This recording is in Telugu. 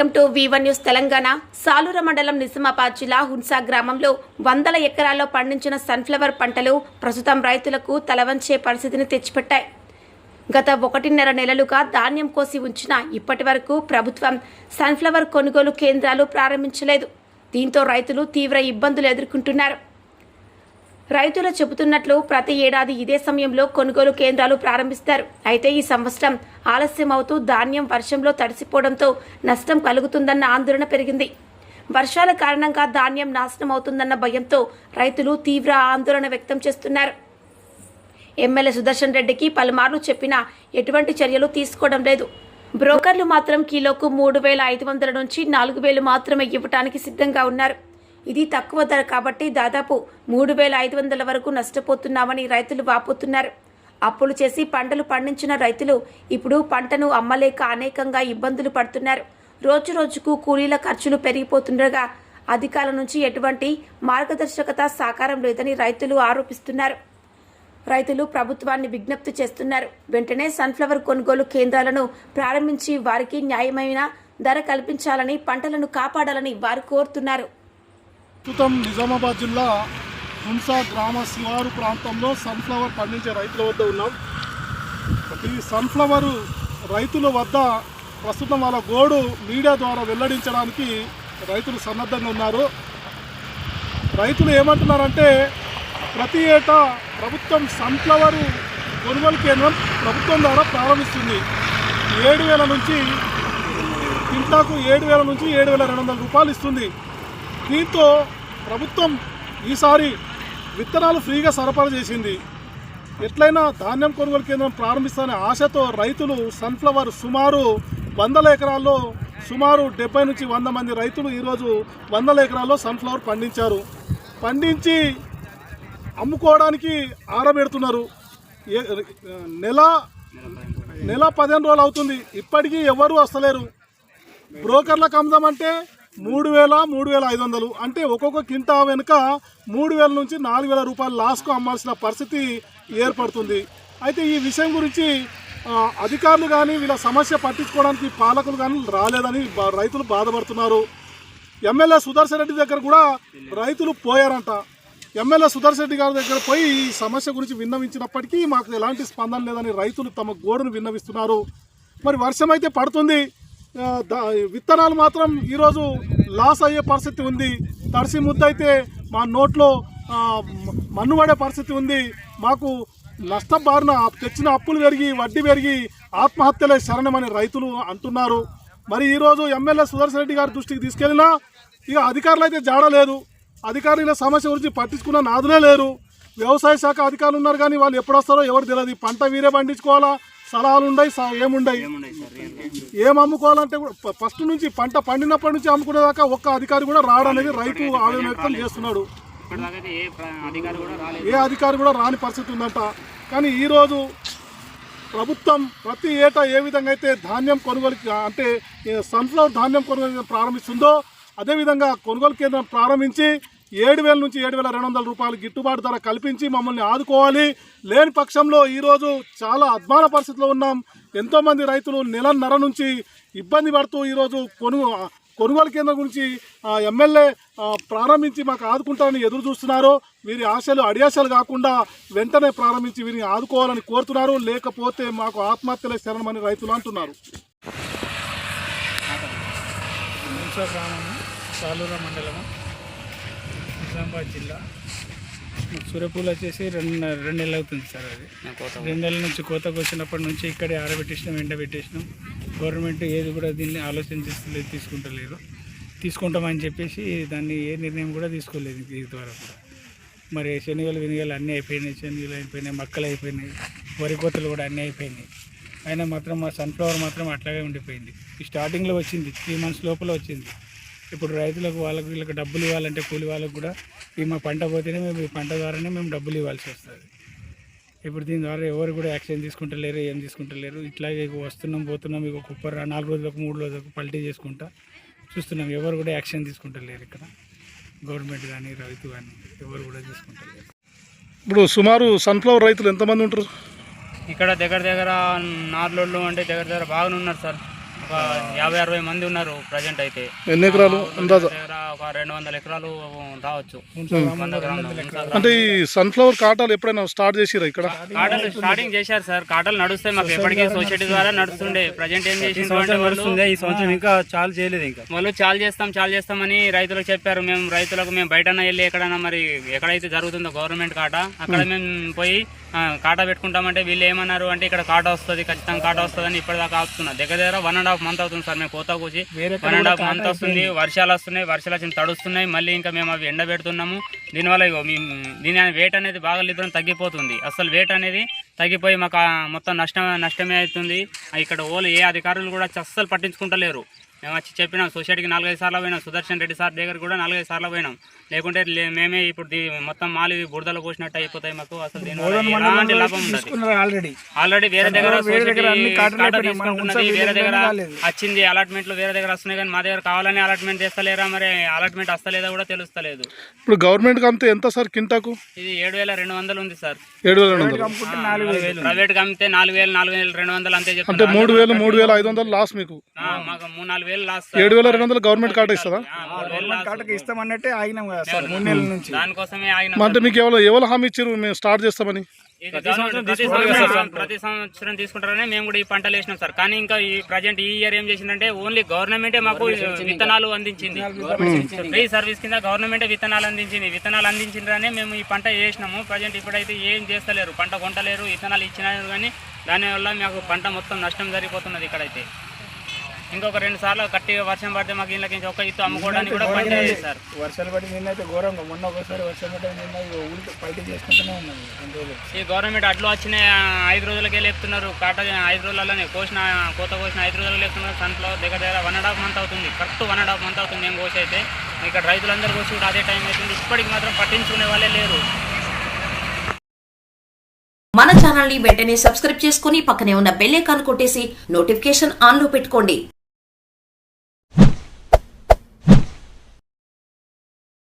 Welcome to V one news Telangana. Salura మండలం నిజామాబాద్ జిల్లా హున్సా గ్రామంలో వందల ఎకరాల్లో పండించిన సన్ఫ్లవర్ పంటలు ప్రస్తుతం రైతులకు తలవంచే పరిస్థితిని తెచ్చిపెట్టాయి. గత ఒకటిన్నర నెలలుగా ధాన్యం కోసి ఉంచిన ఇప్పటి వరకు ప్రభుత్వం సన్ఫ్లవర్ కొనుగోలు కేంద్రాలు ప్రారంభించలేదు. దీంతో రైతులు తీవ్ర ఇబ్బందులు ఎదుర్కొంటున్నారు. రైతులు చెబుతున్నట్లు ప్రతి ఏడాది ఇదే సమయంలో కొనుగోలు కేంద్రాలు ప్రారంభిస్తారు. అయితే ఈ సంవత్సరం ఆలస్యం అవుతూ ధాన్యం వర్షంలో తడిసిపోవడంతో నష్టం కలుగుతుందన్న ఆందోళన పెరిగింది. వర్షాల కారణంగా ధాన్యం నాశనం అవుతుందన్న భయంతో రైతులు తీవ్ర ఆందోళన వ్యక్తం చేస్తున్నారు. ఎమ్మెల్యే సుదర్శన్ రెడ్డికి పలుమార్లు చెప్పినా ఎటువంటి చర్యలు తీసుకోవడం లేదు. బ్రోకర్లు మాత్రం కిలోకు మూడు వేల ఐదు వందల నుంచి నాలుగు వేలు మాత్రమే ఇవ్వటానికి సిద్ధంగా ఉన్నారు. ఇది తక్కువ ధర కాబట్టి దాదాపు మూడు వేల ఐదు వందల వరకు నష్టపోతున్నామని రైతులు వాపోతున్నారు. అప్పులు చేసి పంటలు పండించిన రైతులు ఇప్పుడు పంటను అమ్మలేక అనేకంగా ఇబ్బందులు పడుతున్నారు. రోజు రోజుకు కూలీల ఖర్చులు పెరిగిపోతుండగా అధికారుల నుంచి ఎటువంటి మార్గదర్శకత సాకారం లేదని రైతులు ఆరోపిస్తున్నారు. రైతులు ప్రభుత్వాన్ని విజ్ఞప్తి చేస్తున్నారు. వెంటనే సన్ఫ్లవర్ కొనుగోలు కేంద్రాలను ప్రారంభించి వారికి న్యాయమైన ధర కల్పించాలని పంటలను కాపాడాలని వారు కోరుతున్నారు. ప్రస్తుతం నిజామాబాద్ జిల్లా హుంసా గ్రామ శివారు ప్రాంతంలో సన్ఫ్లవర్ పండించే రైతుల వద్ద ఉన్నాం. ఈ సన్ఫ్లవర్ రైతుల వద్ద ప్రస్తుతం వాళ్ళ గోడు మీడియా ద్వారా వెల్లడించడానికి రైతులు సన్నద్ధంగా ఉన్నారు. రైతులు ఏమంటున్నారంటే ప్రతి ఏటా ప్రభుత్వం సన్ఫ్లవర్ కొనుగోలు కేంద్రం ప్రభుత్వం ద్వారా ప్రారంభిస్తుంది. ఏడు వేల నుంచి కింటాకు ఏడు వేల నుంచి ఏడు వేల రెండు వందల రూపాయలు ఇస్తుంది. దీంతో ప్రభుత్వం ఈసారి విత్తనాలు ఫ్రీగా సరఫరా చేసింది. ఎట్లయినా ధాన్యం కొనుగోలు కేంద్రం ప్రారంభిస్తానే ఆశతో రైతులు సన్ఫ్లవర్ సుమారు వందల ఎకరాల్లో సుమారు డెబ్బై నుంచి వంద మంది రైతులు ఈరోజు వందల ఎకరాల్లో సన్ఫ్లవర్ పండించారు. పండించి అమ్ముకోవడానికి ఆరబెడుతున్నారు నెల నెల పదిహేను రోజులు అవుతుంది. ఇప్పటికీ ఎవరు వస్తలేరు. బ్రోకర్లకు అమ్ముదామంటే మూడు వేల మూడు వేల ఐదు వందలు అంటే ఒక్కొక్క కింటా వెనుక మూడు వేల నుంచి నాలుగు వేల రూపాయలు లాస్కు అమ్మాల్సిన పరిస్థితి ఏర్పడుతుంది. అయితే ఈ విషయం గురించి అధికారులు కానీ వీళ్ళ సమస్య పట్టించుకోవడానికి పాలకులు కానీ రాలేదని రైతులు బాధపడుతున్నారు. ఎమ్మెల్యే సుదర్శన్ రెడ్డి దగ్గర కూడా రైతులు పోయారంట. ఎమ్మెల్యే సుదర్శన్ రెడ్డి గారి దగ్గర పోయి ఈ సమస్య గురించి విన్నవించినప్పటికీ మాకు ఎలాంటి స్పందన లేదని రైతులు తమ గోడును విన్నవిస్తున్నారు. మరి వర్షం అయితే పడుతుంది. విత్తనాలు మాత్రం ఈరోజు లాస్ అయ్యే పరిస్థితి ఉంది. తడిసి ముద్దైతే మా నోట్లో మన్ను పడే పరిస్థితి ఉంది. మాకు నష్టం బారిన తెచ్చిన అప్పులు పెరిగి వడ్డీ పెరిగి ఆత్మహత్యలే శరణమని రైతులు అంటున్నారు. మరి ఈరోజు ఎమ్మెల్యే సుదర్శన్ రెడ్డి గారి దృష్టికి తీసుకెళ్ళినా ఇక అధికారులు అయితే జాడలేదు అధికారులు సమస్య గురించి పట్టించుకున్న నాదులే లేరు. వ్యవసాయ శాఖ అధికారులు ఉన్నారు కానీ వాళ్ళు ఎప్పుడు వస్తారో ఎవరు తెలియదు పంట వీరే పండించుకోవాలా? సలహాలు ఉండయి స- ఏముండయి? ఏం అమ్ముకోవాలంటే కూడా ఫస్ట్ నుంచి పంట పండినప్పటి నుంచి అమ్ముకునేదాకా ఒక్క అధికారి కూడా రాడనేది రైతు ఆవేదన వ్యక్తం చేస్తున్నాడు. ఏ అధికారి కూడా రాని పరిస్థితి ఉందంట. కానీ ఈరోజు ప్రభుత్వం ప్రతి ఏటా ఏ విధంగా అయితే ధాన్యం కొనుగోలు అంటే సన్ఫ్లవర్ ధాన్యం కొనుగోలు ప్రారంభిస్తుందో అదేవిధంగా కొనుగోలు కేంద్రం ప్రారంభించి ఏడు వేల నుంచి ఏడు వేల రెండు వందల రూపాయలు గిట్టుబాటు ధర కల్పించి మమ్మల్ని ఆదుకోవాలి. లేని పక్షంలో ఈరోజు చాలా అద్మాన పరిస్థితిలో ఉన్నాం. ఎంతోమంది రైతులు నెలన్నర నుంచి ఇబ్బంది పడుతూ ఈరోజు కొను కొనుగోలు కేంద్రం గురించి ఎమ్మెల్యే ప్రారంభించి మాకు ఆదుకుంటారని ఎదురు చూస్తున్నారు. వీరి ఆశలు అడియాశలు కాకుండా వెంటనే ప్రారంభించి వీరిని ఆదుకోవాలని కోరుతున్నారు. లేకపోతే మాకు ఆత్మహత్యలే శరణమని రైతులు అంటున్నారు. మండలము. నిజామాబాద్ జిల్లా. సూర్యపూలు వచ్చేసి రెండు రెండు నెలలు అవుతుంది సార్ అది. రెండు నెలల నుంచి కోతకు వచ్చినప్పటి నుంచి ఇక్కడే ఆరబెట్టేసినాం ఎండబెట్టేసినాం గవర్నమెంట్ ఏది కూడా దీన్ని ఆలోచించలేదు తీసుకుంటలేదు. తీసుకుంటామని చెప్పేసి దాన్ని ఏ నిర్ణయం కూడా తీసుకోలేదు ఈ ద్వారా కూడా. మరి శనగలు వినగలు అన్నీ అయిపోయినాయి. శనగలు అయిపోయినాయి మక్కలు అయిపోయినాయి వరి కోతలు కూడా అన్నీ అయిపోయినాయి. అయినా మాత్రం మా సన్ఫ్లవర్ మాత్రం అట్లాగే ఉండిపోయింది. ఈ స్టార్టింగ్లో వచ్చింది త్రీ మంత్స్ లోపల వచ్చింది. ఇప్పుడు రైతులకు వాళ్ళకు వీళ్ళకి డబ్బులు ఇవ్వాలంటే కూలి వాళ్ళకు కూడా ఈ మా పంట పోతేనే మేము ఈ పంట ద్వారానే మేము డబ్బులు ఇవ్వాల్సి వస్తుంది. ఇప్పుడు దీని ద్వారా ఎవరు కూడా యాక్షన్ తీసుకుంటలేరు ఏం తీసుకుంటలేరు. ఇట్లాగే వస్తున్నాం పోతున్నాం ఇక కుప్పర్ నాలుగు రోజులకు మూడు రోజులకు పల్టీ చేసుకుంటా చూస్తున్నాం. ఎవరు కూడా యాక్షన్ తీసుకుంటలేరు ఇక్కడ. గవర్నమెంట్ కానీ రైతు కానీ ఎవరు కూడా తీసుకుంటలేరు. ఇప్పుడు సుమారు సన్ఫ్లవర్ రైతులు ఎంతమంది ఉంటారు? ఇక్కడ దగ్గర దగ్గర నార్లోళ్ళు అంటే దగ్గర దగ్గర బాగానే ఉన్నారు సార్. ఒక యాభై అరవై మంది ఉన్నారు ప్రజెంట్ అయితే. ఎన్ని ఎకరాలు? ఒక రెండు వందల ఎకరాలు రావచ్చు. అంటే ఈ సన్ఫ్లవర్ కాటాలు ఎప్పుడైనా స్టార్ట్ చేసిరా ఇక్కడ? కాటలు స్టార్టింగ్ చేశారు సార్. కాటలు నడుస్తాయి మాకు ఎప్పటికీ. సొసైటీ ద్వారా నడుస్తుండే. ప్రజెంట్ ఏం వాళ్ళు ఈ సంవత్సరం ఇంకా చాలు చేయలేదు ఇంకా. వాళ్ళు చాలు చేస్తాం చాలు చేస్తామని రైతులకు చెప్పారు. మేము రైతులకు మేము బయటన వెళ్ళి ఎక్కడైనా మరి ఎక్కడైతే జరుగుతుందో గవర్నమెంట్ కాట అక్కడ మేము పోయి కాటా పెట్టుకుంటామంటే వీళ్ళు ఏమన్నారు అంటే ఇక్కడ కాటా వస్తుంది ఖచ్చితంగా కాటా వస్తుందని ఇప్పటిదాకా ఆపుతున్నారు. దగ్గర దగ్గర వన్ అండ్ హాఫ్ మంత్ అవుతుంది సార్ మేము కోత కూసి. వన్ అండ్ హాఫ్ మంత్ వస్తుంది వర్షాలు వస్తున్నాయి వర్షాలు వచ్చి తడుస్తున్నాయి మళ్ళీ ఇంకా మేము అవి ఎండబెడుతున్నాము. దీనివల్ల ఇగో మీ దీని వెయిట్ అనేది బాగా లిబరం తగ్గిపోతుంది. అసలు వెయిట్ అనేది తగ్గిపోయి మాకు మొత్తం నష్టం నష్టమే అవుతుంది. ఇక్కడ ఓలు ఏ అధికారులు కూడా అస్సలు పట్టించుకుంటలేరు. మేము వచ్చి చెప్పినాం సొసైటీకి నాలుగైదు సార్లు పోయినాం సుదర్శన్ రెడ్డి సార్ దగ్గర కూడా నాలుగైదు సార్లు పోయినాం. లేకుంటే లే- మేమే ఇప్పుడు మొత్తం మాలి బురదలో పోసినట్టు అయిపోతాయి మాకు. అసలు ఎలాంటి లాభం ఉండదు. ఆల్రెడీ ఆల్రెడీ వేరే దగ్గర వేరే దగ్గర. వచ్చింది అలాట్మెంట్లు వేరే దగ్గర వస్తున్నాయి కానీ మా దగ్గర కావాలని అలాట్మెంట్ చేస్తలేరా మరి? అలాట్మెంట్ వస్తలేదా కూడా తెలుస్తలేదు. ఇప్పుడు గవర్నమెంట్కి అంతే ఎంత సార్ కింటాకు? ఇది ఏడు వేల రెండు వందలు ఉంది సార్. ఏడు వేల రెండు వందలు. ప్రైవేట్ అమ్మితే నాలుగు వేలు నాలుగు వేలు రెండు వందలు అంతే అంటే చెప్తున్నారు మూడు వేలు మూడు వేల ఐదు వందలు లాస్ మీకు. ఆ, మాకు మూడు నాలుగు వేలు లాస్ట్ ఏడు వేల రెండు వందలు గవర్నమెంట్ కాటా ఇస్తుందా లాస్. కాటకి ఇస్తామన్నట్టే ఆగినాం కదా. సార్ మూడు నెలల నుంచి. దానికోసమే ఆగిన అంటే మీకు ఎవరు ఎవరు హామీ ఇచ్చారు మేము స్టార్ట్ చేస్తామని. ఇది ప్రతి సంవత్సరం ప్రతి సంవత్సరం తీసుకుంటారని మేము కూడా ఈ పంటలు వేసినాం సార్. కానీ ఇంకా ఈ ప్రజెంట్ ఈ ఇయర్ ఏం చేసిందంటే ఓన్లీ గవర్నమెంటే మాకు విత్తనాలు అందించింది. ఫ్రీ సర్వీస్ కింద గవర్నమెంటే విత్తనాలు అందించింది. విత్తనాలు అందించిందనే మేము ఈ పంట వేసినాము. ప్రజెంట్ ఇప్పుడైతే ఏం చేస్తలేరు. పంట కొంటలేరు విత్తనాలు ఇచ్చినారు కానీ దానివల్ల మాకు పంట మొత్తం నష్టం జరిగిపోతున్నది ఇక్కడైతే. ఇంకొక రెండు సార్లు గట్టిగా వర్షం పడితే మాకు ఇళ్ళకి ఒక ఇత్తు అమ్ముకోవడానికి కూడా లేదు సార్. వర్షాలు పడి నిన్నైతే ఘోరంగా మొన్న ఒకసారి వర్షం పడి నిన్న ఊరికి పైకి చేసుకుంటూనే ఉన్నాం ఈ గవర్నమెంట్ అడ్లు వచ్చిన ఐదు రోజులకే లేపుతున్నారు. కాట ఐదు రోజులలోనే కోసిన కోత కోసిన ఐదు రోజులు లేపుతున్నారు. సన్ఫ్లవర్ దగ్గర దగ్గర వన్ అండ్ హాఫ్ మంత్ అవుతుంది. Correct one and half month అవుతుంది మేము కోసి అయితే. ఇక్కడ రైతులందరూ కోసి కూడా అదే టైం అవుతుంది. ఇప్పటికి మాత్రం పట్టించుకునే వాళ్ళే లేరు. మన ఛానల్ని వెంటనే సబ్స్క్రైబ్ చేసుకుని పక్కనే ఉన్న బెల్ ఐకాన్ కొట్టేసి నోటిఫికేషన్ ఆన్లో పెట్టుకోండి.